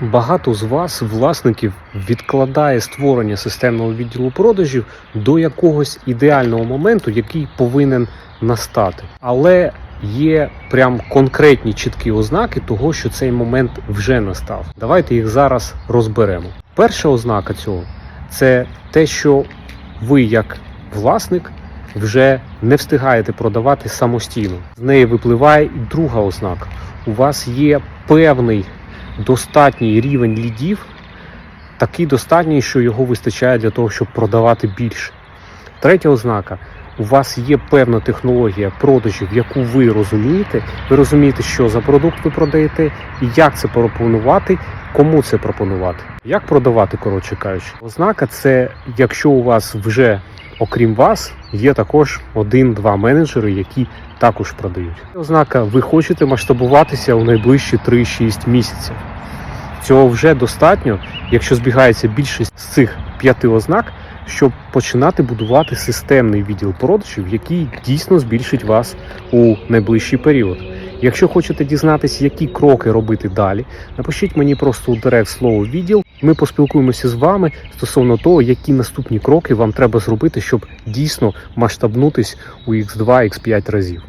Багато з вас, власників, відкладає створення системного відділу продажів до якогось ідеального моменту, який повинен настати. Але є прям конкретні чіткі ознаки того, що цей момент вже настав. Давайте їх зараз розберемо. Перша ознака цього це те, що ви, як власник, вже не встигаєте продавати самостійно. З неї випливає і друга ознака. У вас є певний достатній рівень лідів, такий достатній, що його вистачає для того, щоб продавати більше. Третя ознака. У вас є певна технологія продажів, яку ви розумієте. Ви розумієте, що за продукт ви продаєте, і як це пропонувати, кому це пропонувати. Як продавати, коротше кажучи. Ознака це якщо у вас вже, окрім вас, є також один-два менеджери, які також продають. Ознака, ви хочете масштабуватися у найближчі 3-6 місяців. Цього вже достатньо, якщо збігається більшість з цих п'яти ознак, щоб починати будувати системний відділ продажів, який дійсно збільшить вас у найближчий період. Якщо хочете дізнатися, які кроки робити далі, напишіть мені просто у директ слово відділ. Ми поспілкуємося з вами стосовно того, які наступні кроки вам треба зробити, щоб дійсно масштабнутись у X2, X5 разів.